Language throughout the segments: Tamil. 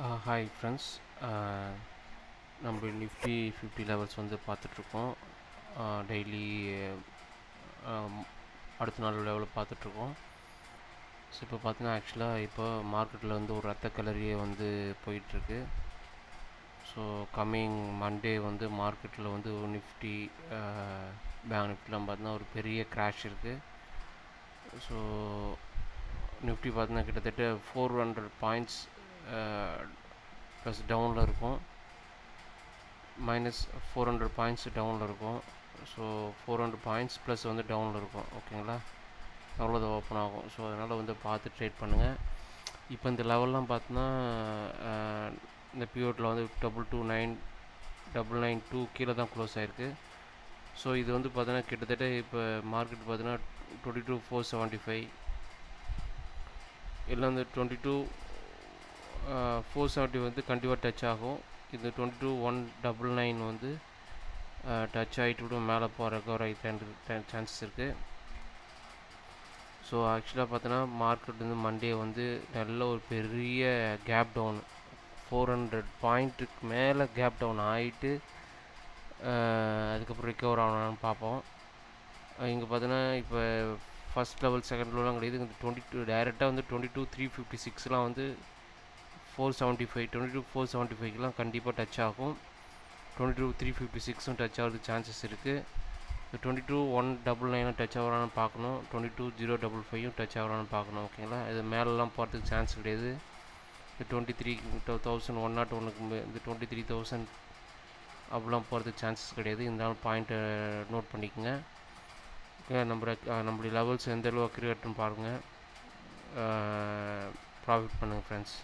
ஹாய் ஃப்ரெண்ட்ஸ் நம்ம நிஃப்டி ஃபிஃப்டி லெவல்ஸ் வந்து பார்த்துட்ருக்கோம். டெய்லி அடுத்த நாள் லெவலில் பார்த்துட்ருக்கோம். ஸோ இப்போ பார்த்தீங்கன்னா ஆக்சுவலாக இப்போ மார்க்கெட்டில் வந்து ஒரு ரத்த கலரியே வந்து போயிட்டுருக்கு ஸோ கம்மிங் மண்டே வந்து மார்க்கெட்டில் வந்து நிஃப்டி பேங்க் நிஃப்டிலாம் பார்த்தீங்கன்னா ஒரு பெரிய க்ராஷ் இருக்குது ஸோ நிஃப்டி பார்த்தீங்கன்னா கிட்டத்தட்ட ஃபோர் ஹண்ட்ரட் பாயிண்ட்ஸ் ப்ளஸ் டவுனில் இருக்கும். மைனஸ் ஃபோர் ஹண்ட்ரட் பாயிண்ட்ஸ் டவுனில் இருக்கும். So four hundred points plus வந்து டவுனில் இருக்கும். ஓகேங்களா அவ்வளோதான் ஓப்பன் ஆகும். ஸோ அதனால் வந்து பார்த்து ட்ரேட் பண்ணுங்கள் இப்போ இந்த லெவல்லாம் பார்த்தோன்னா இந்த பியூட்டில் வந்து double two nine double nine two கீழே தான் க்ளோஸ் ஆகிருக்கு ஸோ இது வந்து பார்த்தோன்னா கிட்டத்தட்ட இப்போ மார்க்கெட் பார்த்தோன்னா twenty two four seventy five இல்லை வந்து டுவெண்ட்டி டூ ஃபோர் செவன்ட்டி வந்து கண்டிப்பாக டச் ஆகும். இது twenty two one double nine வந்து டச் ஆகிட்டு விட மேலே போகிற ரெக்கவர் ஆகிட்டு சான்சஸ் இருக்குது ஸோ ஆக்சுவலாக பார்த்தோன்னா மார்க்கெட் வந்து மண்டே வந்து நல்ல ஒரு பெரிய கேப் டவுன் ஃபோர் ஹண்ட்ரட் பாயிண்ட்டுக்கு மேலே கேப் டவுன் ஆகிட்டு அதுக்கப்புறம் ரிக்கவர் ஆகணும்னு பார்ப்போம். இங்கே பார்த்தோன்னா இப்போ ஃபஸ்ட் லெவல் செகண்ட் லெவலாம் கிடையாது. இந்த டுவெண்ட்டி டூ டேரெக்டாக வந்து டுவெண்ட்டி டூ த்ரீ ஃபிஃப்டி சிக்ஸ்லாம் வந்து four seventy five twenty two four seventy ஃபைவ்க்கெலாம் கண்டிப்பாக டச் ஆகும். டுவெண்ட்டி டூ த்ரீ ஃபிஃப்டி சிக்ஸும் டச் ஆகிறதுக்கு சான்சஸ் இருக்குது டுவெண்ட்டி டூ ஒன் டபுள் நைனும் டச் ஆகிறான்னு பார்க்கணும். டுவெண்ட்டி டூ ஜீரோ டபுள் ஃபைவும் டச் ஆகிறான்னு பார்க்கணும் ஓகேங்களா இது மேலெலாம் போகிறதுக்கு சான்ஸ் கிடையாது. இந்த twenty three thousand one nought ஒன்றுக்கு இந்த டுவெண்ட்டி த்ரீ தௌசண்ட் அப்படிலாம் போகிறதுக்கு சான்சஸ் கிடையாது. இருந்தாலும் பாயிண்ட்டை நோட் பண்ணிக்கோங்க. ஓகே நம்ம நம்மளுடைய லெவல்ஸ் எந்த அளவு அக்ரிவேட்னு பாருங்கள் ப்ராஃபிட் பண்ணுங்கள் ஃப்ரெண்ட்ஸ்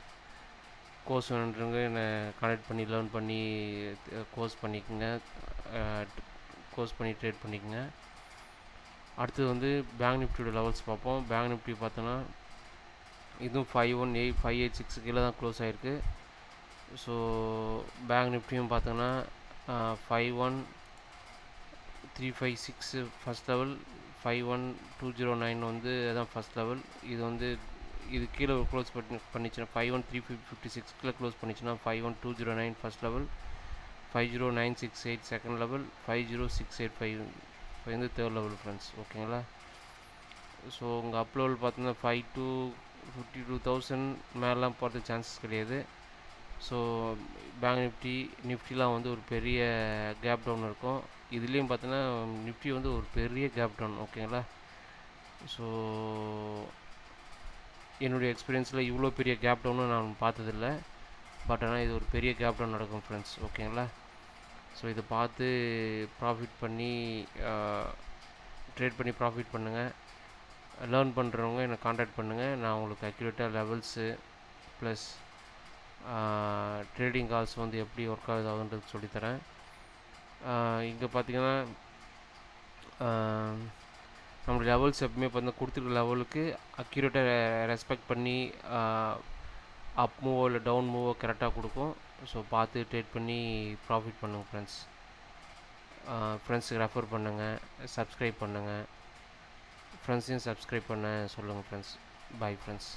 கோர்ஸ் வேணுன்றவங்க என்னை கனெக்ட் பண்ணி லேர்ன் பண்ணி கோர்ஸ் பண்ணிக்கோங்க. கோர்ஸ் பண்ணி ட்ரேட் பண்ணிக்கோங்க. அடுத்தது வந்து பேங்க் நிஃப்டியோட லெவல்ஸ் பார்ப்போம். பேங்க் நிஃப்டி பார்த்தோன்னா இதுவும் five one eight five eight six கீழே தான் க்ளோஸ் ஆகிருக்கு ஸோ பேங்க் நிஃப்டியும் பார்த்தோன்னா five one three five six first level five one two zero nine வந்து அதான் ஃபஸ்ட் லெவல் இது வந்து இது கீழே க்ளோஸ் பண்ணி பண்ணிச்சுன்னா five one three fifty fifty six கீழே close பண்ணிச்சுன்னா five one two zero nine first level five zero nine six eight second level five zero six eight five five வந்து தேர்ட் லெவல் ஃப்ரெண்ட்ஸ் ஓகேங்களா ஸோ உங்கள் அப்லோவில் பார்த்தீங்கன்னா five two fifty two thousand மேலாம் போகிறது சான்சஸ் கிடையாது. ஸோ பேங்க் நிஃப்டி நிஃப்டிலாம் வந்து ஒரு பெரிய கேப் டவுன் இருக்கும். இதுலேயும் பார்த்தீங்கன்னா நிஃப்டி வந்து ஒரு பெரிய கேப் டவுன் ஓகேங்களா ஸோ என்னுடைய எக்ஸ்பீரியன்ஸில் இவ்வளோ பெரிய கேப் டவுனும் நான் பார்த்ததில்ல. பட் ஆனால் இது ஒரு பெரிய கேப் டவுன் நடக்கும் ஃப்ரெண்ட்ஸ் ஓகேங்களா ஸோ இதை பார்த்து ப்ராஃபிட் பண்ணி ட்ரேட் பண்ணி ப்ராஃபிட் பண்ணுங்கள் லேர்ன் பண்ணுறவங்க என்னை காண்டாக்ட் பண்ணுங்கள் நான் உங்களுக்கு அக்யூரேட்டாக லெவல்ஸு ப்ளஸ் ட்ரேடிங் கால்ஸ் வந்து எப்படி ஒர்க் ஆகுது ஆகுதுன்றது சொல்லித்தரேன். இங்கே பார்த்தீங்கன்னா நம்மளுடைய லெவல்ஸ் எப்பவுமே பார்த்தீங்கன்னா கொடுத்துருக்க லெவலுக்கு அக்யூரேட்டாக ரெஸ்பெக்ட் பண்ணி அப் மூவோ இல்லை டவுன் மூவோ கரெக்டாக கொடுக்கும். ஸோ பார்த்து ட்ரேட் பண்ணி ப்ராஃபிட் பண்ணுங்கள் ஃப்ரெண்ட்ஸ் ஃப்ரெண்ட்ஸுக்கு ரெஃபர் பண்ணுங்கள் சப்ஸ்கிரைப் பண்ணுங்கள் ஃப்ரெண்ட்ஸையும் சப்ஸ்கிரைப் பண்ண சொல்லுங்கள் ஃப்ரெண்ட்ஸ் பாய் ஃப்ரெண்ட்ஸ்